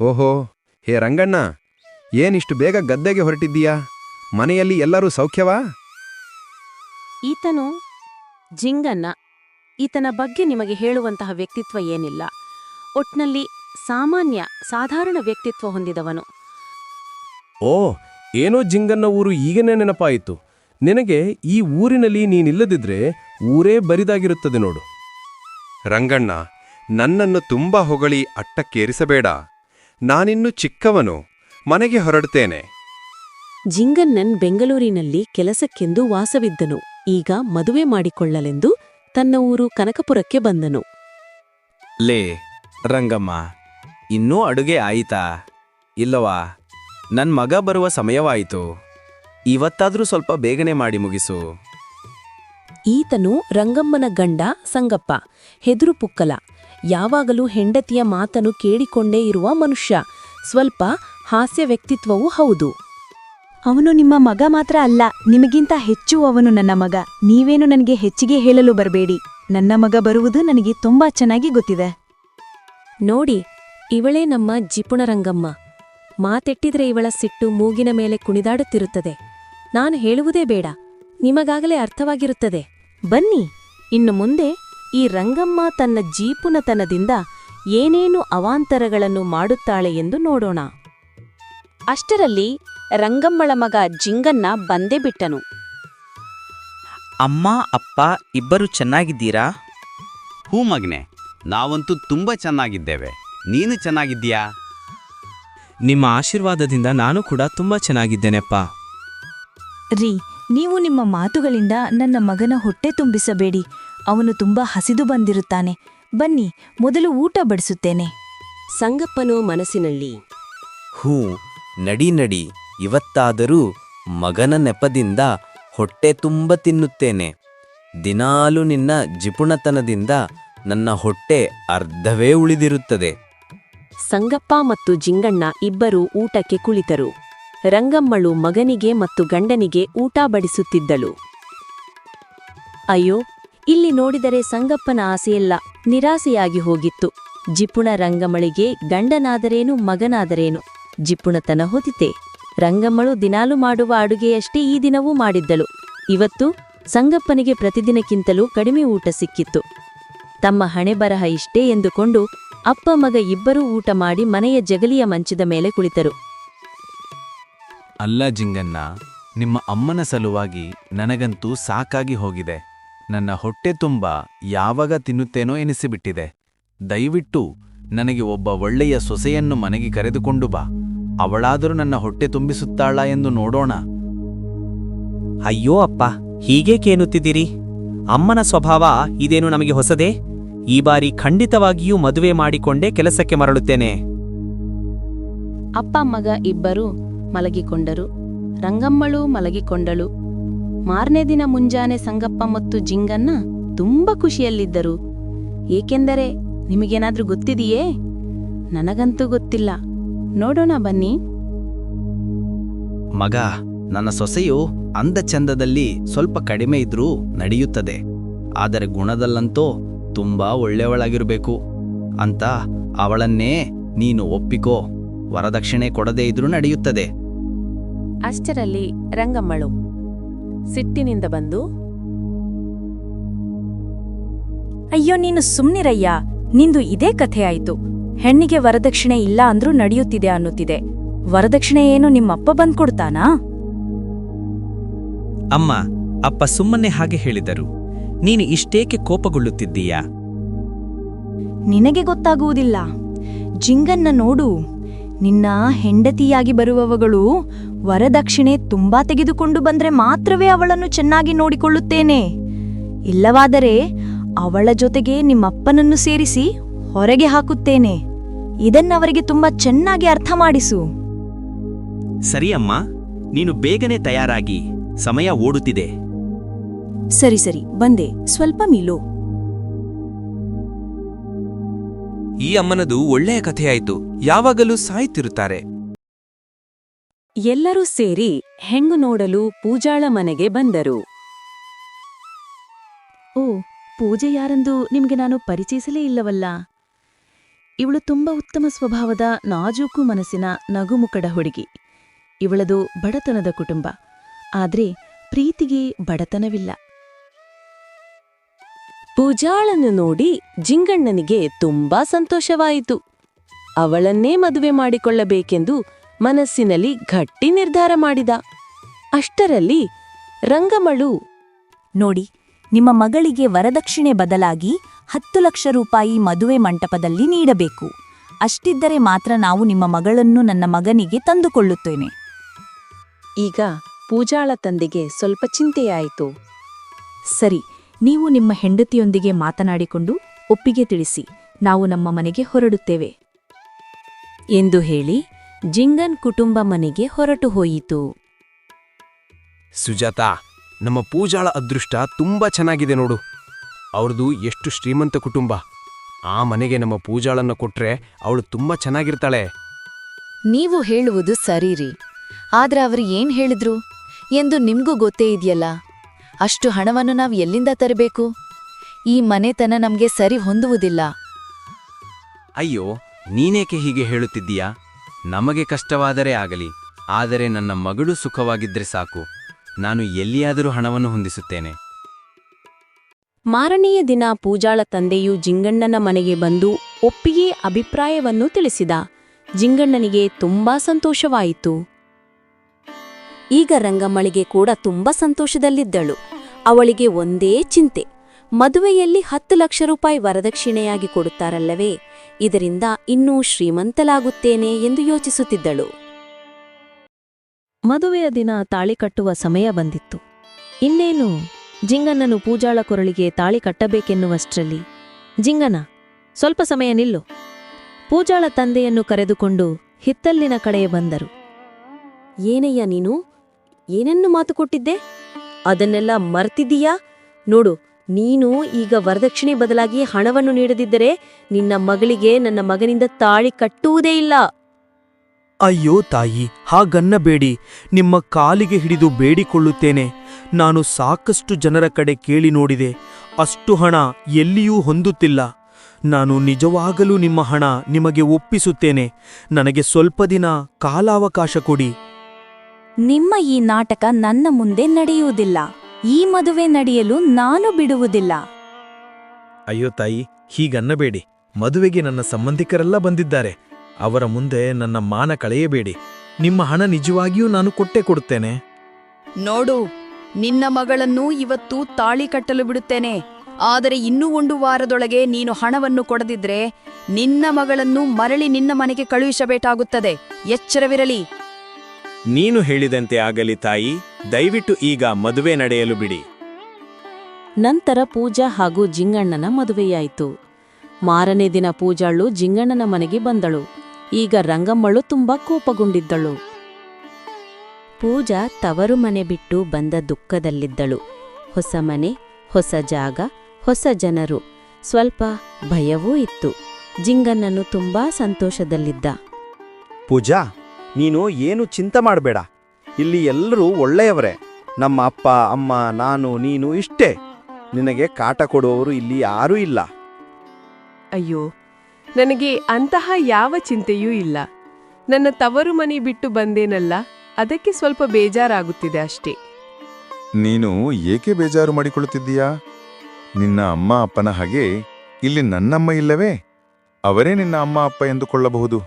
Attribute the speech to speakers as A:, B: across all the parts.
A: ಓಹೋ ಹೇ ರಂಗಣ್ಣ ಏನಿಷ್ಟು ಬೇಗ ಗದ್ದೆಗೆ ಹೊರಟಿದ್ದೀಯಾ? ಮನೆಯಲ್ಲಿ ಎಲ್ಲರೂ ಸೌಖ್ಯವಾ?
B: ಈತನು ಜಿಂಗಣ್ಣ. ಈತನ ಬಗ್ಗೆ ನಿಮಗೆ ಹೇಳುವಂತಹ ವ್ಯಕ್ತಿತ್ವ ಏನಿಲ್ಲ. ಒಟ್ನಲ್ಲಿ ಸಾಮಾನ್ಯ ಸಾಧಾರಣ ವ್ಯಕ್ತಿತ್ವ ಹೊಂದಿದವನು.
C: ಓ ಏನೋ ಜಿಂಗನ್ನ ಊರು ಈಗನೇ ನೆನಪಾಯಿತು. ನಿನಗೆ ಈ ಊರಿನಲ್ಲಿ ನೀನಿಲ್ಲದಿದ್ರೆ ಊರೇ ಬರಿದಾಗಿರುತ್ತದೆ ನೋಡು.
A: ರಂಗಣ್ಣ ನನ್ನನ್ನು ತುಂಬಾ ಹೊಗಳಿ ಅಟ್ಟಕ್ಕೇರಿಸಬೇಡ. ನಾನಿನ್ನು ಚಿಕ್ಕವನು ಮನೆಗೆ ಹೊರಡ್ತೇನೆ.
B: ಜಿಂಗನ್ನನ್ ಬೆಂಗಳೂರಿನಲ್ಲಿ ಕೆಲಸಕ್ಕೆಂದು ವಾಸವಿದ್ದನು. ಈಗ ಮದುವೆ ಮಾಡಿಕೊಳ್ಳಲೆಂದು ತನ್ನ ಊರು ಕನಕಪುರಕ್ಕೆ ಬಂದನು.
D: ಲೇ ರಂಗಮ್ಮ ಇನ್ನೂ ಅಡುಗೆ ಆಯಿತಾ? ಇಲ್ಲವಾ? ನನ್ ಮಗ ಬರುವ ಸಮಯವಾಯಿತು. ಇವತ್ತಾದ್ರೂ ಸ್ವಲ್ಪ ಬೇಗನೆ ಮಾಡಿ ಮುಗಿಸು.
B: ಈತನು ರಂಗಮ್ಮನ ಗಂಡ ಸಂಗಪ್ಪ ಹೆದರು ಪುಕ್ಕಲ. ಯಾವಾಗಲೂ ಹೆಂಡತಿಯ ಮಾತನ್ನು ಕೇಳಿಕೊಂಡೇ ಇರುವ ಮನುಷ್ಯ. ಸ್ವಲ್ಪ ಹಾಸ್ಯ ವ್ಯಕ್ತಿತ್ವವೂ ಹೌದು.
E: ಅವನು ನಿಮ್ಮ ಮಗ ಮಾತ್ರ ಅಲ್ಲ ನಿಮಗಿಂತ ಹೆಚ್ಚು ಅವನು ನನ್ನ ಮಗ. ನೀವೇನು ನನಗೆ ಹೆಚ್ಚಿಗೆ ಹೇಳಲು ಬರಬೇಡಿ. ನನ್ನ ಮಗ ಬರುವುದು ನನಗೆ ತುಂಬಾ ಚೆನ್ನಾಗಿ ಗೊತ್ತಿದೆ.
B: ನೋಡಿ ಇವಳೇ ನಮ್ಮ ಜಿಪುಣ ರಂಗಮ್ಮ ಮಾತೆಟ್ಟಿದ್ರೆ ಇವಳ ಸಿಟ್ಟು ಮೂಗಿನ ಮೇಲೆ ಕುಣಿದಾಡುತ್ತಿರುತ್ತದೆ. ನಾನು ಹೇಳುವುದೇ ಬೇಡ. ನಿಮಗಾಗಲೇ ಅರ್ಥವಾಗಿರುತ್ತದೆ. ಬನ್ನಿ ಇನ್ನು ಮುಂದೆ ಈ ರಂಗಮ್ಮ ತನ್ನ ಜೀಪುನತನದಿಂದ ಏನೇನು ಅವಾಂತರಗಳನ್ನು ಮಾಡುತ್ತಾಳೆ ಎಂದು ನೋಡೋಣ. ಅಷ್ಟರಲ್ಲಿ ರಂಗಮ್ಮಳ ಮಗ ಜಿಂಗನ್ನ ಬಂದೇ ಬಿಟ್ಟನು.
F: ಅಮ್ಮ ಅಪ್ಪ ಇಬ್ಬರು ಚೆನ್ನಾಗಿದ್ದೀರಾ?
G: ಹೂ ಮಗ್ನೆ ನಾವಂತೂ ತುಂಬ ಚೆನ್ನಾಗಿದ್ದೇವೆ. ನೀನು ಚೆನ್ನಾಗಿದ್ದೀಯಾ?
F: ನಿಮ್ಮ ಆಶೀರ್ವಾದದಿಂದ ನಾನು ಕೂಡ ತುಂಬಾ ಚೆನ್ನಾಗಿದ್ದೇನೆಪ್ಪ.
E: ರೀ ನೀವು ನಿಮ್ಮ ಮಾತುಗಳಿಂದ ನನ್ನ ಮಗನ ಹೊಟ್ಟೆ ತುಂಬಿಸಬೇಡಿ. ಅವನು ತುಂಬಾ ಹಸಿದು ಬಂದಿರುತ್ತಾನೆ. ಬನ್ನಿ ಮೊದಲು ಊಟ ಬಡಿಸುತ್ತೇನೆ.
B: ಸಂಗಪ್ಪನು ಮನಸ್ಸಿನಲ್ಲಿ.
D: ಹೂ ನಡಿ ನಡಿ ಇವತ್ತಾದರೂ ಮಗನ ನೆಪದಿಂದ ಹೊಟ್ಟೆ ತುಂಬ ತಿನ್ನುತ್ತೇನೆ. ದಿನಾಲು ನಿನ್ನ ಜಿಪುಣತನದಿಂದ ನನ್ನ ಹೊಟ್ಟೆ ಅರ್ಧವೇ ಉಳಿದಿರುತ್ತದೆ.
B: ಸಂಗಪ್ಪ ಮತ್ತು ಜಿಂಗಣ್ಣ ಇಬ್ಬರೂ ಊಟಕ್ಕೆ ಕುಳಿತರು. ರಂಗಮ್ಮಳು ಮಗನಿಗೆ ಮತ್ತು ಗಂಡನಿಗೆ ಊಟ ಬಡಿಸುತ್ತಿದ್ದಳು. ಅಯ್ಯೋ, ಇಲ್ಲಿ ನೋಡಿದರೆ ಸಂಗಪ್ಪನ ಆಸೆಯೆಲ್ಲ ನಿರಾಸೆಯಾಗಿ ಹೋಗಿತ್ತು. ಜಿಪುಣ ರಂಗಮ್ಮಳಿಗೆ ಗಂಡನಾದರೇನು, ಮಗನಾದರೇನು? ಜಿಪುಣತನ ಹೊದಿತೆ ರಂಗಮ್ಮಳು ದಿನಾಲು ಮಾಡುವ ಅಡುಗೆಯಷ್ಟೇ ಈ ದಿನವೂ ಮಾಡಿದ್ದಳು. ಇವತ್ತು ಸಂಗಪ್ಪನಿಗೆ ಪ್ರತಿದಿನಕ್ಕಿಂತಲೂ ಕಡಿಮೆ ಊಟ ಸಿಕ್ಕಿತ್ತು. ತಮ್ಮ ಹಣೆಬರಹ ಇಷ್ಟೇ ಎಂದುಕೊಂಡು ಅಪ್ಪ ಮಗ ಇಬ್ಬರೂ ಊಟ ಮಾಡಿ ಮನೆಯ ಜಗಲಿಯ ಮಂಚದ ಮೇಲೆ ಕುಳಿತರು.
H: ಅಲ್ಲ ಜಿಂಗಣ್ಣ ನಿಮ್ಮ ಅಮ್ಮನ ಸಲುವಾಗಿ ನನಗಂತೂ ಸಾಕಾಗಿ ಹೋಗಿದೆ. ನನ್ನ ಹೊಟ್ಟೆ ತುಂಬ ಯಾವಾಗ ತಿನ್ನುತ್ತೇನೋ ಎನಿಸಿಬಿಟ್ಟಿದೆ. ದಯವಿಟ್ಟು ನನಗೆ ಒಬ್ಬ ಒಳ್ಳೆಯ ಸೊಸೆಯನ್ನು ಮನೆಗೆ ಕರೆದುಕೊಂಡು ಬಾ. ಅವಳಾದರೂ ನನ್ನ ಹೊಟ್ಟೆ ತುಂಬಿಸುತ್ತಾಳಾ ಎಂದು ನೋಡೋಣ.
F: ಅಯ್ಯೋ ಅಪ್ಪ ಹೀಗೆ ಕೇನುತ್ತಿದ್ದೀರಿ ಅಮ್ಮನ ಸ್ವಭಾವ ಇದೇನು ನಮಗೆ ಹೊಸದೇ? ಈ ಬಾರಿ ಖಂಡಿತವಾಗಿಯೂ ಮದುವೆ ಮಾಡಿಕೊಂಡೇ ಕೆಲಸಕ್ಕೆ ಮರಳುತ್ತೇನೆ.
B: ಅಪ್ಪ ಮಗ ಇಬ್ಬರೂ ಮಲಗಿಕೊಂಡರು. ರಂಗಮ್ಮಳು ಮಲಗಿಕೊಂಡಳು. ಮಾರನೇ ದಿನ ಮುಂಜಾನೆ ಸಂಗಪ್ಪ ಮತ್ತು ಜಿಂಗನ್ನ ತುಂಬಾ ಖುಷಿಯಲ್ಲಿದ್ದರು. ಏಕೆಂದರೆ ನಿಮಗೇನಾದ್ರೂ ಗೊತ್ತಿದೆಯೇ? ನನಗಂತೂ ಗೊತ್ತಿಲ್ಲ. ನೋಡೋಣ ಬನ್ನಿ.
D: ಮಗ, ನನ್ನ ಸೊಸೆಯು ಅಂದ ಚಂದದಲ್ಲಿ ಸ್ವಲ್ಪ ಕಡಿಮೆ ಇದ್ರೂ ನಡೆಯುತ್ತದೆ. ಆದರೆ ಗುಣದಲ್ಲಂತೂ ತುಂಬಾ ಒಳ್ಳೆಯವಳಾಗಿರಬೇಕು. ಅಂತ ಅವಳನ್ನೇ ನೀನು ಒಪ್ಪಿಕೋ. ವರದಕ್ಷಿಣೆ ಕೊಡದೇ ಇದ್ರೂ ನಡೆಯುತ್ತದೆ.
B: ಅಷ್ಟರಲ್ಲಿ ರಂಗಮ್ಮಳು ಸಿಟ್ಟಿನಿಂದ ಬಂದು
E: ಅಯ್ಯೋ ನೀನು ಸುಮ್ನಿರಯ್ಯ ನಿಂದು ಇದೇ ಕಥೆ ಆಯಿತು. ಹೆಣ್ಣಿಗೆ ವರದಕ್ಷಿಣೆ ಇಲ್ಲ ಅಂದ್ರೂ ನಡೆಯುತ್ತಿದೆ ಅನ್ನುತ್ತಿದೆ. ವರದಕ್ಷಿಣೆ ಏನು ನಿಮ್ಮಪ್ಪ ಬಂದ್ಕೊಡ್ತಾನಾ?
F: ಅಮ್ಮ ಅಪ್ಪ ಸುಮ್ಮನೆ ಹಾಗೆ ಹೇಳಿದರು. ನೀನು ಇಷ್ಟೇಕೆ ಕೋಪಗೊಳ್ಳುತ್ತಿದ್ದೀಯಾ?
E: ನಿನಗೆ ಗೊತ್ತಾಗುವುದಿಲ್ಲ. ಜಿಂಗನ್ನ ನೋಡು. ನಿನ್ನ ಹೆಂಡತಿಯಾಗಿ ಬರುವವಗಳು ವರದಕ್ಷಿಣೆ ತುಂಬಾ ತೆಗೆದುಕೊಂಡು ಬಂದ್ರೆ ಮಾತ್ರವೇ ಅವಳನ್ನು ಚೆನ್ನಾಗಿ ನೋಡಿಕೊಳ್ಳುತ್ತೇನೆ. ಇಲ್ಲವಾದರೆ ಅವಳ ಜೊತೆಗೆ ನಿಮ್ಮಪ್ಪನನ್ನು ಸೇರಿಸಿ ಹೊರಗೆ ಹಾಕುತ್ತೇನೆ. ಇದನ್ನವರಿಗೆ ತುಂಬಾ ಚೆನ್ನಾಗಿ ಅರ್ಥ ಮಾಡಿಸು.
F: ಸರಿಯಮ್ಮ ನೀನು ಬೇಗನೆ ತಯಾರಾಗಿ ಸಮಯ ಓಡುತ್ತಿದೆ.
E: ಸರಿ ಸರಿ ಬಂದೆ ಸ್ವಲ್ಪ ಮೀಲು
I: ಈ ಅಮ್ಮನದು ಒಳ್ಳೆಯ ಕಥೆಯಾಯಿತು. ಯಾವಾಗಲೂ ಸಾಯ್ತಿರುತ್ತಾರೆ.
B: ಎಲ್ಲರೂ ಸೇರಿ ಹೆಂಗು ನೋಡಲು ಪೂಜಾಳ ಮನೆಗೆ ಬಂದರು.
E: ಪೂಜೆ ಯಾರೆಂದು ನಿಮಗೆ ನಾನು ಪರಿಚಯಿಸಲೇ ಇಲ್ಲವಲ್ಲ? ಇವಳು ತುಂಬಾ ಉತ್ತಮ ಸ್ವಭಾವದ ನಾಜೂಕು ಮನಸ್ಸಿನ ನಗುಮುಖಡ ಹುಡುಗಿ. ಇವಳದು ಬಡತನದ ಕುಟುಂಬ. ಆದ್ರೆ ಪ್ರೀತಿಗೆ ಬಡತನವಿಲ್ಲ.
B: ಪೂಜಾಳನ್ನು ನೋಡಿ ಜಿಂಗಣ್ಣನಿಗೆ ತುಂಬಾ ಸಂತೋಷವಾಯಿತು. ಅವಳನ್ನೇ ಮದುವೆ ಮಾಡಿಕೊಳ್ಳಬೇಕೆಂದು ಮನಸ್ಸಿನಲ್ಲಿ ಗಟ್ಟಿ ನಿರ್ಧಾರ ಮಾಡಿದ. ಅಷ್ಟರಲ್ಲಿ ರಂಗಮಳು,
E: ನೋಡಿ, ನಿಮ್ಮ ಮಗಳಿಗೆ ವರದಕ್ಷಿಣೆ ಬದಲಾಗಿ ಹತ್ತು ಲಕ್ಷ ರೂಪಾಯಿ ಮದುವೆ ಮಂಟಪದಲ್ಲಿ ನೀಡಬೇಕು. ಅಷ್ಟಿದ್ದರೆ ಮಾತ್ರ ನಾವು ನಿಮ್ಮ ಮಗಳನ್ನು ನನ್ನ ಮಗನಿಗೆ ತಂದುಕೊಳ್ಳುತ್ತೇನೆ
B: ಈಗ ಪೂಜಾಳ ತಂದೆಗೆ ಸ್ವಲ್ಪ ಚಿಂತೆಯಾಯಿತು.
E: ಸರಿ ನೀವು ನಿಮ್ಮ ಹೆಂಡತಿಯೊಂದಿಗೆ ಮಾತನಾಡಿಕೊಂಡು ಒಪ್ಪಿಗೆ ತಿಳಿಸಿ ನಾವು ನಮ್ಮ ಮನೆಗೆ ಹೊರಡುತ್ತೇವೆ.
B: ಎಂದು ಹೇಳಿ ಜಿಂಗನ್ ಕುಟುಂಬ ಮನೆಗೆ ಹೊರಟು ಹೋಯಿತು.
C: ಸುಜಾತ ನಮ್ಮ ಪೂಜಾಳ ಅದೃಷ್ಟ ತುಂಬಾ ಚೆನ್ನಾಗಿದೆ ನೋಡು. ಅವ್ರದ್ದು ಎಷ್ಟು ಶ್ರೀಮಂತ ಕುಟುಂಬ. ಆ ಮನೆಗೆ ನಮ್ಮ ಪೂಜಾಳನ್ನ ಕೊಟ್ರೆ ಅವಳು ತುಂಬಾ ಚೆನ್ನಾಗಿರ್ತಾಳೆ.
J: ನೀವು ಹೇಳುವುದು ಸರಿ ರೀ ಆದ್ರೆ ಅವರು ಏನ್ ಹೇಳಿದ್ರು? ಎಂದು ನಿಮ್ಗೂ ಗೊತ್ತೇ ಇದೆಯಲ್ಲ. ಅಷ್ಟು ಹಣವನ್ನು ನಾವು ಎಲ್ಲಿಂದ ತರಬೇಕು? ಈ ಮನೆತನ ನಮಗೆ ಸರಿ ಹೊಂದುವುದಿಲ್ಲ.
G: ಅಯ್ಯೋ ನೀನೇಕೆ ಹೀಗೆ ಹೇಳುತ್ತಿದ್ದೀಯಾ? ನಮಗೆ ಕಷ್ಟವಾದರೆ ಆಗಲಿ ಆದರೆ ನನ್ನ ಮಗಳು ಸುಖವಾಗಿದ್ರೆ ಸಾಕು. ನಾನು ಎಲ್ಲಿಯಾದರೂ ಹಣವನ್ನು ಹೊಂದಿಸುತ್ತೇನೆ.
B: ಮಾರನೆಯ ದಿನ ಪೂಜಾಳ ತಂದೆಯು ಜಿಂಗಣ್ಣನ ಮನೆಗೆ ಬಂದು ಒಪ್ಪಿಗೆ ಅಭಿಪ್ರಾಯವನ್ನು ತಿಳಿಸಿದ. ಜಿಂಗಣ್ಣನಿಗೆ ತುಂಬಾ ಸಂತೋಷವಾಯಿತು. ಈಗ ರಂಗಮ್ಮಳಿಗೆ ಕೂಡ ತುಂಬಾ ಸಂತೋಷದಲ್ಲಿದ್ದಳು. ಅವಳಿಗೆ ಒಂದೇ ಚಿಂತೆ ಮದುವೆಯಲ್ಲಿ ಹತ್ತು ಲಕ್ಷ ರೂಪಾಯಿ ವರದಕ್ಷಿಣೆಯಾಗಿ ಕೊಡುತ್ತಾರಲ್ಲವೇ ಇದರಿಂದ ಇನ್ನೂ ಶ್ರೀಮಂತಲಾಗುತ್ತೇನೆ ಎಂದು ಯೋಚಿಸುತ್ತಿದ್ದಳು.
E: ಮದುವೆಯ ದಿನ ತಾಳಿ ಕಟ್ಟುವ ಸಮಯ ಬಂದಿತ್ತು. ಇನ್ನೇನು? ಜಿಂಗಣ್ಣನು ಪೂಜಾಳ ಕೊರಳಿಗೆ ತಾಳಿ ಕಟ್ಟಬೇಕೆನ್ನುವಷ್ಟರಲ್ಲಿ ಜಿಂಗನ ಸ್ವಲ್ಪ ಸಮಯ ನಿಲ್ಲು. ಪೂಜಾಳ ತಂದೆಯನ್ನು ಕರೆದುಕೊಂಡು ಹಿತ್ತಲ್ಲಿನ ಕಡೆಗೆ ಬಂದರು.
B: ಏನಯ್ಯ ನೀನು? ಏನನ್ನು ಮಾತು ಕೊಟ್ಟಿದ್ದೆ? ಅದನ್ನೆಲ್ಲ ಮರ್ತಿದ್ದೀಯಾ? ನೋಡು, ನೀನು ಈಗ ವರದಕ್ಷಿಣೆ ಬದಲಾಗಿ ಹಣವನ್ನು ನೀಡದಿದ್ದರೆ ನಿನ್ನ ಮಗಳಿಗೆ ನನ್ನ ಮಗನಿಂದ ತಾಳಿ ಕಟ್ಟುವುದೇ ಇಲ್ಲ.
K: ಅಯ್ಯೋ ತಾಯಿ, ಹಾಗನ್ನಬೇಡಿ. ನಿಮ್ಮ ಕಾಲಿಗೆ ಹಿಡಿದು ಬೇಡಿಕೊಳ್ಳುತ್ತೇನೆ. ನಾನು ಸಾಕಷ್ಟು ಜನರ ಕಡೆ ಕೇಳಿ ನೋಡಿದೆ. ಅಷ್ಟು ಹಣ ಎಲ್ಲಿಯೂ ಹೊಂದುತ್ತಿಲ್ಲ. ನಾನು ನಿಜವಾಗಲೂ ನಿಮ್ಮ ಹಣ ನಿಮಗೆ ಒಪ್ಪಿಸುತ್ತೇನೆ. ನನಗೆ ಸ್ವಲ್ಪ ದಿನ ಕಾಲಾವಕಾಶ ಕೊಡಿ.
E: ನಿಮ್ಮ ಈ ನಾಟಕ ನನ್ನ ಮುಂದೆ ನಡೆಯುವುದಿಲ್ಲ. ಈ ಮದುವೆ ನಡೆಯಲು ನಾನು ಬಿಡುವುದಿಲ್ಲ.
K: ಅಯ್ಯೋ ತಾಯಿ ಹೀಗನ್ನಬೇಡಿ. ಮದುವೆಗೆ ನನ್ನ ಸಂಬಂಧಿಕರೆಲ್ಲ ಬಂದಿದ್ದಾರೆ. ಅವರ ಮುಂದೆ ನನ್ನ ಮಾನ ಕಳೆಯಬೇಡಿ. ನಿಮ್ಮ ಹಣ ನಿಜವಾಗಿಯೂ ನಾನು ಕೊಟ್ಟೆ ಕೊಡುತ್ತೇನೆ.
J: ನೋಡು ನಿನ್ನ ಮಗಳನ್ನು ಇವತ್ತು ತಾಳಿ ಕಟ್ಟಲು ಬಿಡುತ್ತೇನೆ. ಆದರೆ ಇನ್ನೂ ಒಂದು ವಾರದೊಳಗೆ ನೀನು ಹಣವನ್ನು ಕೊಡದಿದ್ರೆ ನಿನ್ನ ಮಗಳನ್ನು ಮರಳಿ ನಿನ್ನ ಮನೆಗೆ ಕಳುಹಿಸಬೇಕಾಗುತ್ತದೆ. ಎಚ್ಚರವಿರಲಿ.
K: ನೀನು ಹೇಳಿದಂತೆ ಆಗಲಿ ತಾಯಿ ದಯವಿಟ್ಟು ಈಗ ಮದುವೆ ನಡೆಯಲು ಬಿಡಿ.
B: ನಂತರ ಪೂಜಾ ಹಾಗೂ ಜಿಂಗಣ್ಣನ ಮದುವೆಯಾಯಿತು. ಮಾರನೇ ದಿನ ಪೂಜಾಳು ಜಿಂಗಣ್ಣನ ಮನೆಗೆ ಬಂದಳು. ಈಗ ರಂಗಮ್ಮಳು ತುಂಬಾ ಕೋಪಗೊಂಡಿದ್ದಳು. ಪೂಜಾ ತವರು ಮನೆ ಬಿಟ್ಟು ಬಂದ ದುಃಖದಲ್ಲಿದ್ದಳು. ಹೊಸ ಮನೆ ಹೊಸ ಜಾಗ ಹೊಸ ಜನರು. ಸ್ವಲ್ಪ ಭಯವೂ ಇತ್ತು. ಜಿಂಗಣ್ಣನು ತುಂಬಾ ಸಂತೋಷದಲ್ಲಿದ್ದ.
L: ಪೂಜಾ ನೀನು ಏನು ಚಿಂತೆ ಮಾಡಬೇಡ. ಇಲ್ಲಿ ಎಲ್ಲರೂ ಒಳ್ಳೆಯವರೇ. ನಮ್ಮ ಅಪ್ಪ ಅಮ್ಮ ನಾನು ನೀನು ಇಷ್ಟೇ. ನಿನಗೆ ಕಾಟ ಕೊಡುವವರು ಇಲ್ಲಿ ಯಾರೂ ಇಲ್ಲ.
M: ಅಯ್ಯೋ ನನಗೆ ಅಂತಹ ಯಾವ ಚಿಂತೆಯೂ ಇಲ್ಲ. ನನ್ನ ತವರು ಮನೆ ಬಿಟ್ಟು ಬಂದೇನಲ್ಲ ಅದಕ್ಕೆ ಸ್ವಲ್ಪ ಬೇಜಾರಾಗುತ್ತಿದೆ ಅಷ್ಟೇ.
N: ನೀನು ಏಕೆ ಬೇಜಾರು ಮಾಡಿಕೊಳ್ಳುತ್ತಿದ್ದೀಯಾ? ನಿನ್ನ ಅಮ್ಮ ಅಪ್ಪನ ಹಾಗೆ ಇಲ್ಲಿ ನನ್ನಮ್ಮ ಇಲ್ಲವೇ? ಅವರೇ ನಿನ್ನ ಅಮ್ಮ ಅಪ್ಪ ಎಂದುಕೊಳ್ಳಬಹುದು.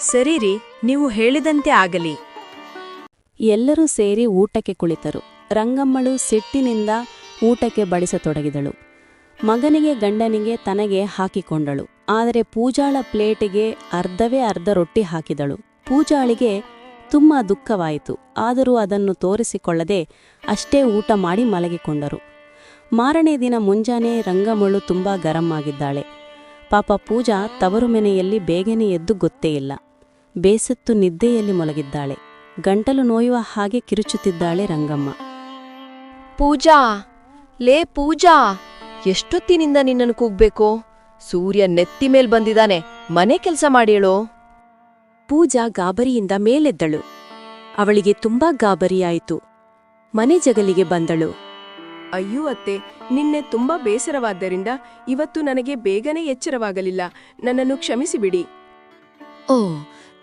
E: ಸರಿರಿ ನೀವು ಹೇಳಿದಂತೆ ಆಗಲಿ.
B: ಎಲ್ಲರೂ ಸೇರಿ ಊಟಕ್ಕೆ ಕುಳಿತರು. ರಂಗಮ್ಮಳು ಸಿಟ್ಟಿನಿಂದ ಊಟಕ್ಕೆ ಬಡಿಸತೊಡಗಿದಳು. ಮಗನಿಗೆ ಗಂಡನಿಗೆ ತನಗೆ ಹಾಕಿಕೊಂಡಳು. ಆದರೆ ಪೂಜಾಳ ಪ್ಲೇಟಿಗೆ ಅರ್ಧವೇ ಅರ್ಧ ರೊಟ್ಟಿ ಹಾಕಿದಳು. ಪೂಜಾಳಿಗೆ ತುಂಬ ದುಃಖವಾಯಿತು. ಆದರೂ ಅದನ್ನು ತೋರಿಸಿಕೊಳ್ಳದೆ ಅಷ್ಟೇ ಊಟ ಮಾಡಿ ಮಲಗಿಕೊಂಡರು. ಮಾರನೇ ದಿನ ಮುಂಜಾನೆ ರಂಗಮ್ಮಳು ತುಂಬ ಗರಂ ಆಗಿದ್ದಾಳೆ. ಪಾಪ ಪೂಜಾ ತವರು ಮನೆಯಲ್ಲಿ ಬೇಗನೆ ಎದ್ದು ಗೊತ್ತೇ ಇಲ್ಲ. ಬೇಸತ್ತು ನಿದ್ದೆಯಲ್ಲಿ ಮೊಲಗಿದ್ದಾಳೆ. ಗಂಟಲು ನೋಯುವ ಹಾಗೆ ಕಿರುಚುತ್ತಿದ್ದಾಳೆ ರಂಗಮ್ಮ.
O: ಪೂಜಾ! ಲೇ ಪೂಜಾ! ಎಷ್ಟೊತ್ತಿನಿಂದ ನಿನ್ನನ್ನು ಕೂಗ್ಬೇಕು? ಸೂರ್ಯ ನೆತ್ತಿ ಮೇಲ್ ಬಂದಿದ್ದಾನೆ ಮನೆ ಕೆಲಸ ಮಾಡೇಳೋ
B: ಪೂಜಾ ಗಾಬರಿಯಿಂದ ಮೇಲೆದ್ದಳು. ಅವಳಿಗೆ ತುಂಬಾ ಗಾಬರಿಯಾಯಿತು. ಮನೆ ಜಗಲಿಗೆ ಬಂದಳು.
M: ಅಯ್ಯೋ ಅತ್ತೆ ನಿನ್ನೆ ತುಂಬಾ ಬೇಸರವಾದ್ದರಿಂದ ಇವತ್ತು ನನಗೆ ಬೇಗನೆ ಎಚ್ಚರವಾಗಲಿಲ್ಲ. ನನ್ನನ್ನು ಕ್ಷಮಿಸಿಬಿಡಿ.
J: ಓ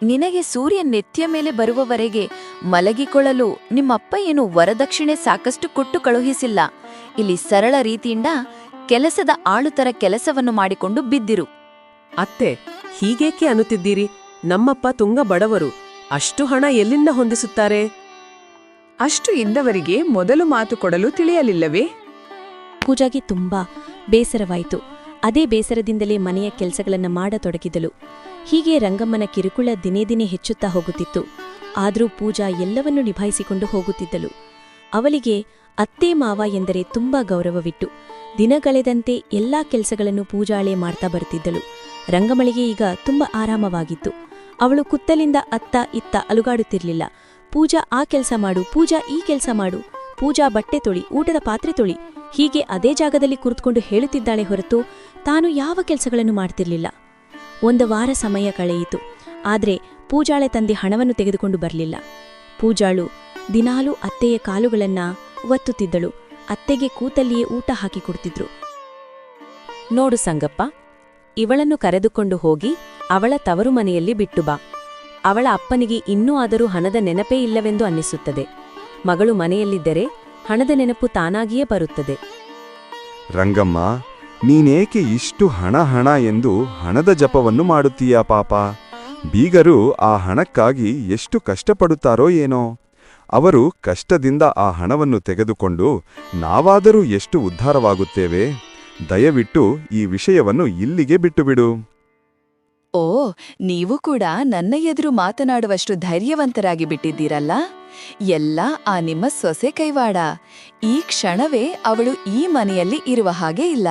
J: ನಿನಗೆ ಸೂರ್ಯ ನೆತ್ತಿಯ ಮೇಲೆ ಬರುವವರೆಗೆ ಮಲಗಿಕೊಳ್ಳಲು ನಿಮ್ಮಪ್ಪ ಏನು ವರದಕ್ಷಿಣೆ ಸಾಕಷ್ಟು ಕೊಟ್ಟು ಕಳುಹಿಸಿಲ್ಲ. ಇಲ್ಲಿ ಸರಳ ರೀತಿಯಿಂದ ಕೆಲಸದ ಆಳುತರ ಕೆಲಸವನ್ನು ಮಾಡಿಕೊಂಡು ಬಿದ್ದಿರು.
M: ಅತ್ತೆ ಹೀಗೇಕೆ ಅನ್ನುತ್ತಿದ್ದೀರಿ? ನಮ್ಮಪ್ಪ ತುಂಗ ಬಡವರು. ಅಷ್ಟು ಹಣ ಎಲ್ಲಿಂದ ಹೊಂದಿಸುತ್ತಾರೆ? ಅಷ್ಟು ಇದ್ದವರಿಗೆ ಮೊದಲು ಮಾತು ಕೊಡಲು ತಿಳಿಯಲಿಲ್ಲವೇ?
E: ಪೂಜಾಗೆ ತುಂಬಾ ಬೇಸರವಾಯಿತು. ಅದೇ ಬೇಸರದಿಂದಲೇ ಮನೆಯ ಕೆಲಸಗಳನ್ನು ಮಾಡತೊಡಗಿದಳು. ಹೀಗೆ ರಂಗಮ್ಮನ ಕಿರುಕುಳ ದಿನೇ ದಿನೇ ಹೆಚ್ಚುತ್ತಾ ಹೋಗುತ್ತಿತ್ತು. ಆದರೂ ಪೂಜಾ ಎಲ್ಲವನ್ನೂ ನಿಭಾಯಿಸಿಕೊಂಡು ಹೋಗುತ್ತಿದ್ದಳು. ಅವಳಿಗೆ, ಅತ್ತೆ ಮಾವ ಎಂದರೆ ತುಂಬಾ ಗೌರವವಿಟ್ಟು. ದಿನಗಳೆದಂತೆ ಎಲ್ಲಾ ಕೆಲಸಗಳನ್ನು ಪೂಜಾಳೆ ಮಾಡ್ತಾ ಬರುತ್ತಿದ್ದಳು ರಂಗಮಳಿಗೆ ಈಗ ತುಂಬಾ ಆರಾಮವಾಗಿತ್ತು. ಅವಳು ಕುತ್ತಲಿಂದ ಅತ್ತ ಇತ್ತ ಅಲುಗಾಡುತ್ತಿರಲಿಲ್ಲ. ಪೂಜಾ, ಆ ಕೆಲಸ ಮಾಡು, ಪೂಜಾ, ಈ ಕೆಲಸ ಮಾಡು. ಪೂಜಾ ಬಟ್ಟೆ ತೊಳಿ, ಊಟದ ಪಾತ್ರೆ ತೊಳಿ. ಹೀಗೆ ಅದೇ ಜಾಗದಲ್ಲಿ ಕುರಿತುಕೊಂಡು ಹೇಳುತ್ತಿದ್ದಾಳೆ ಹೊರತು ತಾನು ಯಾವ ಕೆಲಸಗಳನ್ನು ಮಾಡ್ತಿರ್ಲಿಲ್ಲ. ಒಂದು ವಾರ ಸಮಯ ಕಳೆಯಿತು. ಆದ್ರೆ ಪೂಜಾಳೆ ತಂದೆ ಹಣವನ್ನು ತೆಗೆದುಕೊಂಡು ಬರಲಿಲ್ಲ. ಪೂಜಾಳು ದಿನಾಲೂ ಅತ್ತೆಯ ಕಾಲುಗಳನ್ನ ಒತ್ತುತ್ತಿದ್ದಳು. ಅತ್ತೆಗೆ ಕೂತಲ್ಲಿಯೇ ಊಟ ಹಾಕಿಕೊಡ್ತಿದ್ರು
B: ನೋಡು ಸಂಗಪ್ಪ ಇವಳನ್ನು ಕರೆದುಕೊಂಡು ಹೋಗಿ ಅವಳ ತವರು ಮನೆಯಲ್ಲಿ ಬಿಟ್ಟು ಬಾ. ಅವಳ ಅಪ್ಪನಿಗೆ ಇನ್ನೂ ಆದರೂ ಹಣದ ನೆನಪೇ ಇಲ್ಲವೆಂದು ಅನ್ನಿಸುತ್ತದೆ. ಮಗಳು ಮನೆಯಲ್ಲಿದ್ದರೆ ಹಣದ ನೆನಪು ತಾನಾಗಿಯೇ ಬರುತ್ತದೆ.
N: ರಂಗಮ್ಮ ನೀನೇಕೆ ಇಷ್ಟು ಹಣ ಹಣ ಎಂದು ಹಣದ ಜಪವನ್ನು ಮಾಡುತ್ತೀಯಾ ಪಾಪ? ಬೀಗರು ಆ ಹಣಕ್ಕಾಗಿ ಎಷ್ಟು ಕಷ್ಟಪಡುತ್ತಾರೋ ಏನೋ? ಅವರು ಕಷ್ಟದಿಂದ ಆ ಹಣವನ್ನು ತೆಗೆದುಕೊಂಡು ನಾವಾದರೂ ಎಷ್ಟು ಉದ್ಧಾರವಾಗುತ್ತೇವೆ? ದಯವಿಟ್ಟು ಈ ವಿಷಯವನ್ನು ಇಲ್ಲಿಗೆ ಬಿಟ್ಟುಬಿಡು.
J: ಓ, ನೀವು ಕೂಡ ನನ್ನ ಎದುರು ಮಾತನಾಡುವಷ್ಟು ಧೈರ್ಯವಂತರಾಗಿ ಬಿಟ್ಟಿದ್ದೀರಲ್ಲ? ಎಲ್ಲ ಆ ನಿಮ್ಮ ಸೊಸೆ ಕೈವಾಡ. ಈ ಕ್ಷಣವೇ ಅವಳು ಈ ಮನೆಯಲ್ಲಿ ಇರುವ ಹಾಗೆ ಇಲ್ಲ.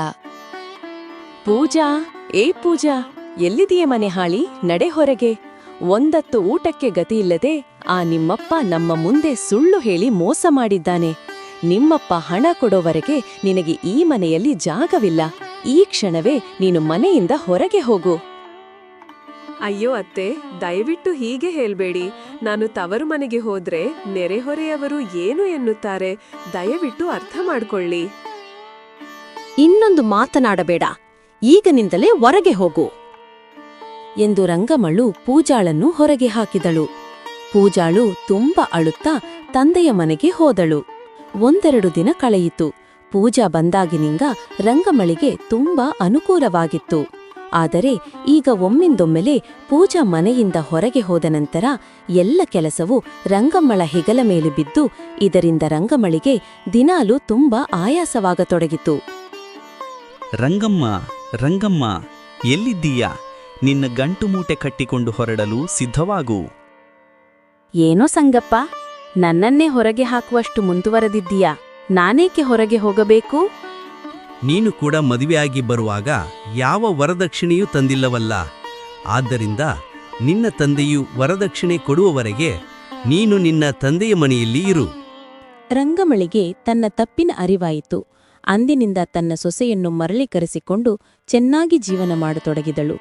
B: ಪೂಜಾ ಏ ಪೂಜಾ ಎಲ್ಲಿದೆಯೇ ಮನೆ ಹಾಳಿ? ನಡೆ ಹೊರಗೆ. ಒಂದತ್ತು ಊಟಕ್ಕೆ ಗತಿಯಿಲ್ಲದೆ ಆ ನಿಮ್ಮಪ್ಪ ನಮ್ಮ ಮುಂದೆ ಸುಳ್ಳು ಹೇಳಿ ಮೋಸ ಮಾಡಿದ್ದಾನೆ. ನಿಮ್ಮಪ್ಪ ಹಣ ಕೊಡೋವರೆಗೆ ನಿನಗೆ ಈ ಮನೆಯಲ್ಲಿ ಜಾಗವಿಲ್ಲ. ಈ ಕ್ಷಣವೇ ನೀನು ಮನೆಯಿಂದ ಹೊರಗೆ ಹೋಗು.
M: ಅಯ್ಯೋ ಅತ್ತೆ ದಯವಿಟ್ಟು ಹೀಗೆ ಹೇಳ್ಬೇಡಿ. ನಾನು ತವರು ಮನೆಗೆ ಹೋದ್ರೆ ನೆರೆಹೊರೆಯವರು ಏನು ಎನ್ನುತ್ತಾರೆ? ದಯವಿಟ್ಟು ಅರ್ಥ ಮಾಡ್ಕೊಳ್ಳಿ.
B: ಇನ್ನೊಂದು ಮಾತನಾಡಬೇಡ. ಈಗನಿಂದಲೇ ಹೊರಗೆ ಹೋಗು. ಎಂದು ರಂಗಮಳು ಪೂಜಾಳನ್ನು ಹೊರಗೆ ಹಾಕಿದಳು. ಪೂಜಾಳು ತುಂಬ ಅಳುತ್ತಾ ತಂದೆಯ ಮನೆಗೆ ಹೋದಳು. ಒಂದೆರಡು ದಿನ ಕಳೆಯಿತು. ಪೂಜಾ ಬಂದಾಗಿನಿಂದ ರಂಗಮಳಿಗೆ ತುಂಬಾ ಅನುಕೂಲವಾಗಿತ್ತು. ಆದರೆ ಈಗ ಒಮ್ಮಿಂದೊಮ್ಮೆಲೆ ಪೂಜಾ ಮನೆಯಿಂದ ಹೊರಗೆ ಹೋದ ನಂತರ ಎಲ್ಲ ಕೆಲಸವೂ ರಂಗಮ್ಮಳ ಹೆಗಲ ಮೇಲೆ ಬಿದ್ದು ಇದರಿಂದ ರಂಗಮಳಿಗೆ ದಿನಾಲೂ ತುಂಬಾ ಆಯಾಸವಾಗತೊಡಗಿತು.
P: ರಂಗಮ್ಮ ರಂಗಮ್ಮ ಎಲ್ಲಿದ್ದೀಯಾ? ನಿನ್ನ ಗಂಟು ಮೂಟೆ ಕಟ್ಟಿಕೊಂಡು ಹೊರಡಲು ಸಿದ್ಧವಾಗು.
B: ಏನೋ ಸಂಗಪ್ಪ ನನ್ನನ್ನೇ ಹೊರಗೆ ಹಾಕುವಷ್ಟು ಮುಂದುವರೆದಿದ್ದೀಯಾ? ನಾನೇಕೆ ಹೊರಗೆ ಹೋಗಬೇಕು?
P: ನೀನು ಕೂಡ ಮದುವೆಯಾಗಿ ಬರುವಾಗ ಯಾವ ವರದಕ್ಷಿಣೆಯೂ ತಂದಿಲ್ಲವಲ್ಲ. ಆದ್ದರಿಂದ ನಿನ್ನ ತಂದೆಯು ವರದಕ್ಷಿಣೆ ಕೊಡುವವರೆಗೆ ನೀನು ನಿನ್ನ ತಂದೆಯ ಮನೆಯಲ್ಲಿ ಇರು.
B: ರಂಗಮಳಿಗೆ ತನ್ನ ತಪ್ಪಿನ ಅರಿವಾಯಿತು. ಅಂದಿನಿಂದ ತನ್ನ ಸೊಸೆಯನ್ನು ಮರಳಿ ಕರೆಸಿಕೊಂಡು ಚೆನ್ನಾಗಿ ಜೀವನ ಮಾಡತೊಡಗಿದಳು.